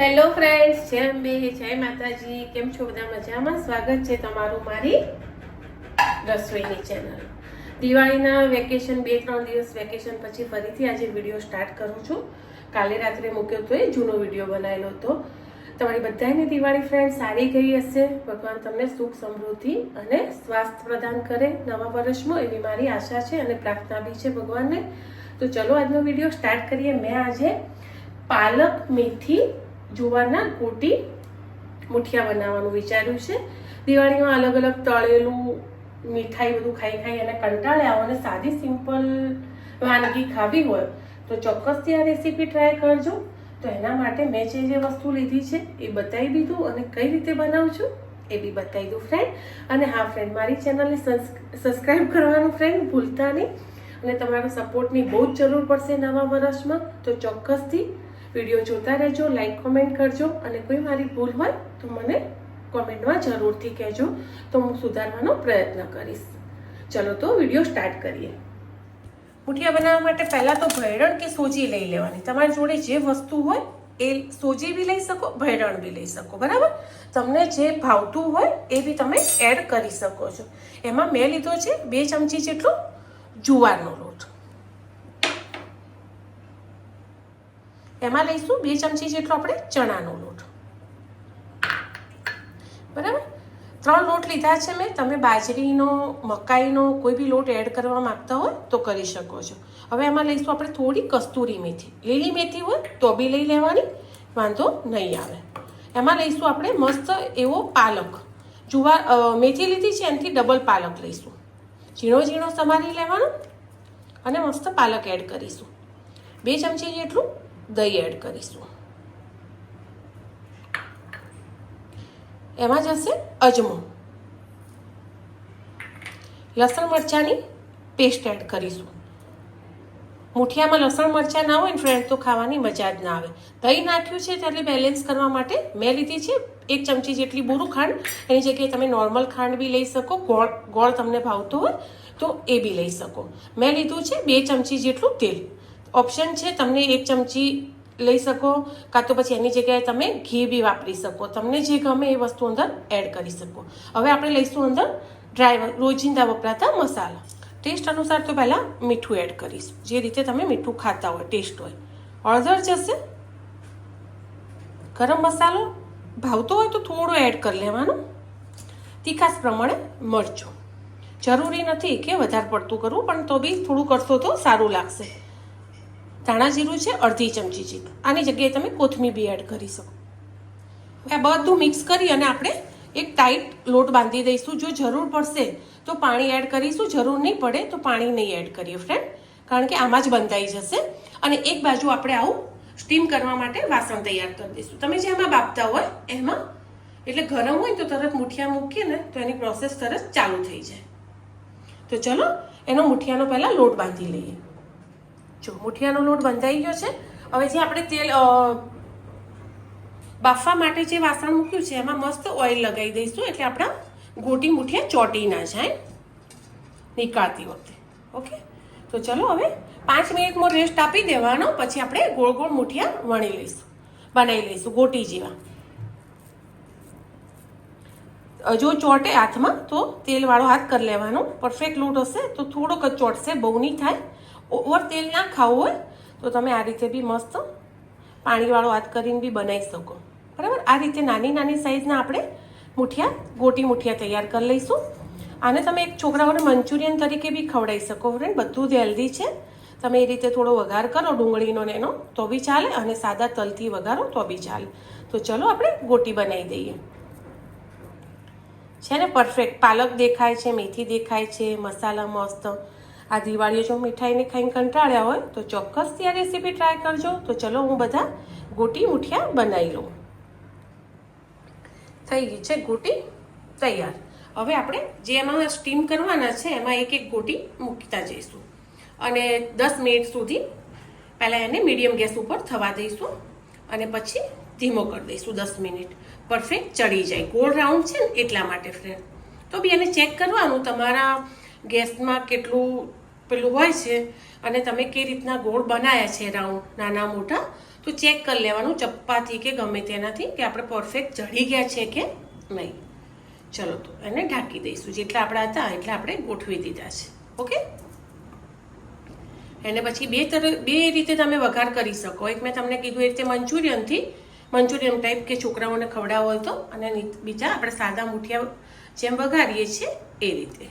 Hello friends જય અંબે, જય માતાજી. કેમ છો બધા મજામાં? સ્વાગત છે તમારું મારી રસોઈની ચેનલ દિવાળીના વેકેશન બે, ત્રણ દિવસ વેકેશન પછી ફરીથી આજે વીડિયો સ્ટાર્ટ કરું છું. કાલે રાત્રે મૂક્યો તો એ જૂનો વીડિયો બનાવેલો હતો. તમારી બધાની દિવાળી ફ્રેન્ડ સારી ગઈ હશે. ભગવાન તમને સુખ સમૃદ્ધિ અને સ્વાસ્થ્ય પ્રદાન કરે. નવા વર્ષમાં એવી મારી આશા છે અને પ્રાર્થના બી છે ભગવાનને. તો ચલો આજનો વીડિયો સ્ટાર્ટ કરીએ. મેં આજે પાલક મેથી જુવારના ગોટી મુઠિયા બનાવવાનું વિચાર્યું છે. દિવાળીમાં અલગ અલગ તળેલું મીઠાઈ બધું ખાઈ ખાઈ અને કંટાળ્યા અને સાદી સિમ્પલ વાનગી ખાવી હોય તો ચોક્કસથી આ રેસીપી ટ્રાય કરજો. તો એના માટે મેં જે જે વસ્તુ લીધી છે એ બતાવી દીધું અને કઈ રીતે બનાવું એ બી બતાવી દઉં ફ્રેન્ડ અને હા ફ્રેન્ડ મારી ચેનલને સબસ્ક્રાઈબ કરવાનું ફ્રેન્ડ ભૂલતા નહીં. અને તમારો સપોર્ટની બહુ જ જરૂર પડશે નવા વર્ષમાં. તો ચોક્કસથી વીડિયો જોતા રહેજો લાઈક કોમેન્ટ કરજો અને કોઈ મારી ભૂલ હોય તો મને કોમેન્ટમાં જરૂરથી કહેજો. તો હું સુધારવાનો પ્રયત્ન કરીશ. ચલો તો વીડિયો સ્ટાર્ટ કરીએ. મુઠિયા બનાવવા માટે પહેલાં તો ભૈરણ કે સોજી લઈ લેવાની. તમારી જોડે જે વસ્તુ હોય એ સોજી બી લઈ શકો, ભૈરણ બી લઈ શકો, બરાબર? તમને જે ભાવતું હોય એ બી તમે એડ કરી શકો છો. એમાં મેં લીધો છે બે ચમચી જેટલો જુવારનો લોટ. એમાં લઈશું બે ચમચી જેટલો આપણે ચણાનો લોટ. બરાબર? ત્રણ લોટ લીધા છે મેં. તમે બાજરીનો, મકાઈનો કોઈ બી લોટ એડ કરવા માગતા હોય તો કરી શકો છો. હવે એમાં લઈશું આપણે થોડી કસ્તુરી મેથી. લીલી મેથી હોય તો બી લઈ લેવાની, વાંધો નહીં આવે. એમાં લઈશું આપણે મસ્ત એવો પાલક. જુવાર મેથી લીધી છે, એનાથી ડબલ પાલક લઈશું. ઝીણો ઝીણો સમારી લેવાનો અને મસ્ત પાલક એડ કરીશું. બે ચમચી જેટલું દહીં એડ કરીશું. એમાં જશે અજમો. લસણ મરચાંની પેસ્ટ એડ કરીશું. મુઠિયામાં લસણ મરચાં ના હોય ને ફ્રેન્ડ તો ખાવાની મજા જ ના આવે. દહીં નાખ્યું છે ત્યારે બેલેન્સ કરવા માટે મેં લીધી છે એક ચમચી જેટલી બુરું ખાંડ. એની જગ્યાએ તમે નોર્મલ ખાંડ બી લઈ શકો, ગોળ ગોળ તમને ભાવતો હોય તો એ બી લઈ શકો. મેં લીધું છે બે ચમચી જેટલું તેલ. ઓપ્શન છે, તમને એક ચમચી લઈ શકો, કાં તો પછી એની જગ્યાએ તમે ઘી બી વાપરી શકો. તમને જે ગમે એ વસ્તુ અંદર એડ કરી શકો. હવે આપણે લઈશું અંદર ડ્રાય રોજિંદા વપરાતા મસાલા. ટેસ્ટ અનુસાર તો પહેલાં મીઠું એડ કરીશું. જે રીતે તમે મીઠું ખાતા હોય ટેસ્ટ હોય. હળદર જશે. ગરમ મસાલો ભાવતો હોય તો થોડો એડ કરી લેવાનો. તીખાસ પ્રમાણે મરચું. જરૂરી નથી કે વધારે પડતું કરવું, પણ તો બી થોડું કરશો તો સારું લાગશે. ધાણા જીરું છે, અડધી ચમચી જેટલું. આની જગ્યાએ તમે કોથમીર બી એડ કરી શકો. આ બધું મિક્સ કરી અને આપણે એક ટાઈટ લોટ બાંધી દઈશું. જો જરૂર પડશે તો પાણી એડ કરીશું. જરૂર નહીં પડે તો પાણી નહીં એડ કરીએ ફ્રેન્ડ કારણ કે આમાં જ બંધાઈ જશે. અને એક બાજુ આપણે આવું સ્ટીમ કરવા માટે વાસણ તૈયાર કરી દઈશું. તમે જે એમાં બાફતા હોય, એમાં, એટલે ગરમ હોય તો તરત મુઠિયા મૂકીએ ને તો એની પ્રોસેસ તરત ચાલુ થઈ જાય. તો ચલો, એનો મુઠિયાનો પહેલાં લોટ બાંધી લઈએ. જો, મુઠિયાનો લોટ બંધાઈ ગયો છે. હવે જે આપણે તેલ બાફવા માટે જે વાસણ મૂક્યું છે, એમાં મસ્ત ઓઇલ લગાવી દઈશું. એટલે આપણા ગોટી મુઠિયા ચોટી ના જાય. નીકાળતી વખતે. ઓકે? તો ચલો હવે પાંચ મિનિટમાં રેસ્ટ આપી દેવાનો. પછી આપણે ગોળ ગોળ મુઠિયા વણી લઈશું. બનાવી લઈશું, ગોટી જેવા. જો ચોટે હાથમાં, તો તેલવાળો હાથ કરી લેવાનો. પરફેક્ટ લોટ હશે, તો થોડોક જ ચોટશે, બહુ નહીં થાય. ઓવર તેલ ના ખાવું હોય, તો તમે આ રીતે બી મસ્ત પાણીવાળો હાથ કરીને બી બનાવી શકો. બરાબર? આ રીતે નાની નાની સાઈઝના આપણે મુઠિયા, ગોટી મુઠિયા તૈયાર કરી લઈશું. આને તમે એક છોકરાઓને મંચુરિયન તરીકે બી ખવડાવી શકો ફ્રેન્ડ બધું જ હેલ્ધી છે. તમે એ રીતે થોડો વઘાર કરો ડુંગળીનો ને એનો, તો બી ચાલે, અને સાદા તલથી વઘારો, તો બી ચાલે. તો ચલો આપણે ગોટી બનાવી દઈએ. છે ને? પરફેક્ટ પાલક દેખાય છે, મેથી દેખાય છે, મસાલા મસ્ત. આ દિવાળીએ જો મીઠાઈને ખાઈને કંટાળ્યા હોય, તો ચોક્કસથી આ રેસીપી ટ્રાય કરજો. તો ચલો હું બધા ગોટી મુઠિયા બનાવી લઉં. થઈ ગઈ છે ગોટી તૈયાર. હવે આપણે જે એમાં સ્ટીમ કરવાના છે, એમાં એક એક ગોટી મૂકતા જઈશું. અને દસ મિનિટ સુધી પહેલાં એને મીડિયમ ગેસ ઉપર થવા દઈશું અને પછી ધીમો કરી દઈશું દસ મિનિટ પરફેક્ટ ચડી જાય. ગોળ રાઉન્ડ છે ને, એટલા માટે ફ્રેન્ડ તો બી એને ચેક કરવાનું તમારા ગેસમાં કેટલું પેલું હોય છે અને તમે કઈ રીતના ગોળ બનાવ્યા છે રાઉન્ડ નાના મોટા, તો ચેક કરી લેવાનું ચપ્પાથી કે ગમે તેનાથી કે આપણે પરફેક્ટ ચડી ગયા છે કે નહીં. ચલો તો એને ઢાંકી દઈશું, જેટલા આપણા હતા એટલે આપણે ગોઠવી દીધા છે. ઓકે? એને પછી બે તર, બે રીતે તમે વઘાર કરી શકો. એક મેં તમને કીધું એ રીતે મંચુરિયનથી, મંચુરિયન ટાઈપ કે છોકરાઓને ખવડાવો હોય તો, અને બીજા આપણે સાદા મુઠિયા જેમ વઘારીએ છીએ એ રીતે.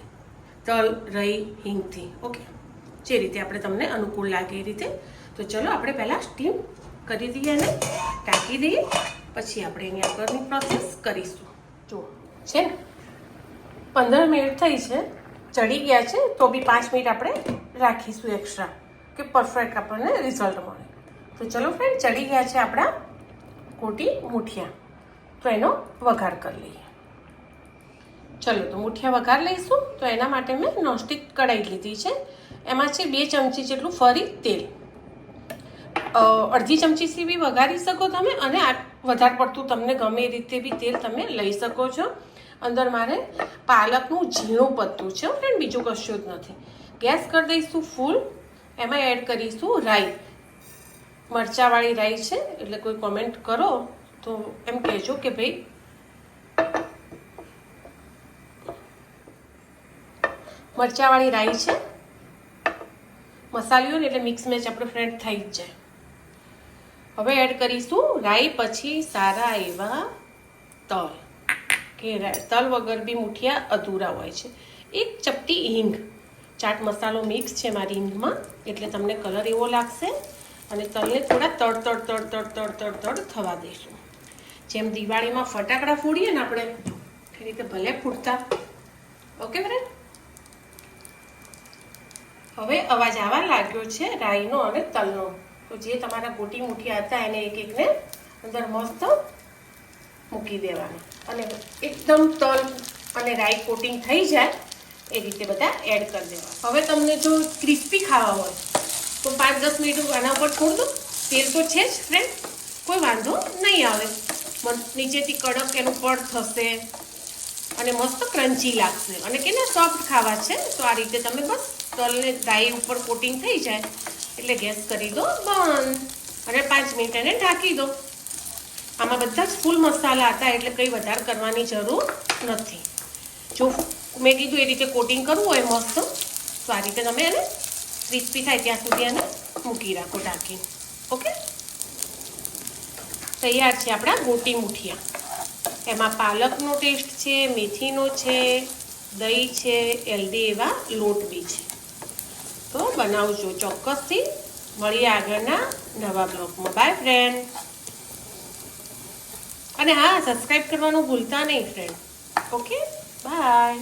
તલ રહી હિંગથી ઓકે? જે રીતે આપણે તમને અનુકૂળ લાગે એ રીતે. તો ચલો આપણે પહેલાં સ્ટીમ કરી દઈએ અને ટાંકી દઈએ, પછી આપણે એની આગળની પ્રોસેસ કરીશું. જો છે ને? પંદર મિનિટ થઈ છે, ચડી ગયા છે, તો બી પાંચ મિનિટ આપણે રાખીશું એક્સ્ટ્રા કે પરફેક્ટ આપણને રિઝલ્ટ મળે. તો ચલો ફ્રેન્ડ ચડી ગયા છે આપણા કોટી મૂઠિયા. તો એનો વઘાર કરી લઈએ. ચલો, તો મુઠિયા વઘાર લઈશું. તો એના માટે મેં નોનસ્ટિક કઢાઈ લીધી છે. એમાં છે બે ચમચી જેટલું ફરી તેલ. અડધી ચમચી બી વઘારી શકો તમે અને આ વધારે પડતું તમને ગમે એ રીતે બી તેલ તમે લઈ શકો છો. અંદર મારે પાલકનું ઝીણું પત્તું છે ફ્રેન્ડ બીજું કશું જ નથી. ગેસ કરી દઈશું ફૂલ. એમાં એડ કરીશું રાઈ. મરચાવાળી રાઈ છે, એટલે કોઈ કોમેન્ટ કરો તો એમ કહેજો કે ભાઈ મરચાવાળી રાઈ છે. મસાલીઓ એટલે મિક્સ મેચ આપણું ફ્રેન્ડ થઈ જ જાય. હવે એડ કરીશું રાઈ પછી સારા એવા તલ. કે તલ વગર બી મુઠિયા અધૂરા હોય છે. એક ચપટી હિંગ. ચાટ મસાલો મિક્સ છે મારી હિંગમાં, એટલે તમને કલર એવો લાગશે. અને તલને થોડા તડ તડ તડ તડ તડ તડ તડ થવા દઈશું જેમ દિવાળીમાં ફટાકડા ફોડીએ ને આપણે, એ રીતે ભલે ફૂટતા. Okay friend? હવે અવાજ આવવા લાગ્યો છે રાઈનો અને તલનો. તો જે તમારા ગોટી મુઠિયા હતા એને એક એકને અંદર મસ્ત મૂકી દેવાનું. અને એકદમ તલ અને રાઈ કોટિંગ થઈ જાય, એ રીતે બધા એડ કરી દેવા હવે તમને જો ક્રિસ્પી ખાવા હોય, તો પાંચ દસ મિનિટ આના ઉપર છોડ દો. તેલ તો છે જ ફ્રેન્ડ કોઈ વાંધો નહીં આવે. નીચેથી કડક એનું પડ થશે અને મસ્ત ક્રન્ચી લાગશે. અને કેના સોફ્ટ ખાવા છે, તો આ રીતે તમે બસ તલને રાઈ ઉપર કોટિંગ થઈ જાય, એટલે ગેસ કરી દો બંધ. અને પાંચ મિનિટ એને ઢાંકી દો. આમાં બધા જ ફૂલ મસાલા હતા, એટલે કંઈ વધારે કરવાની જરૂર નથી. જો મેં કીધું એ રીતે કોટિંગ કરવું હોય મસ્ત, તો આ રીતે તમે એને ક્રિસ્પી થાય ત્યાં સુધી એને મૂકી રાખો ઢાંકી ઓકે? તૈયાર છે આપણા ગોટી મુઠિયા. એમાં પાલકનો ટેસ્ટ છે, મેથીનો છે, દહીં છે હેલ્ધી એવા લોટ બી છે. તો બનાવજો ચોક્કસથી. મળીએ આગળના નવા બ્લોગમાં. બાય ફ્રેન્ડ અને હા સબસ્ક્રાઈબ કરવાનું ભૂલતા નહીં ફ્રેન્ડ ઓકે બાય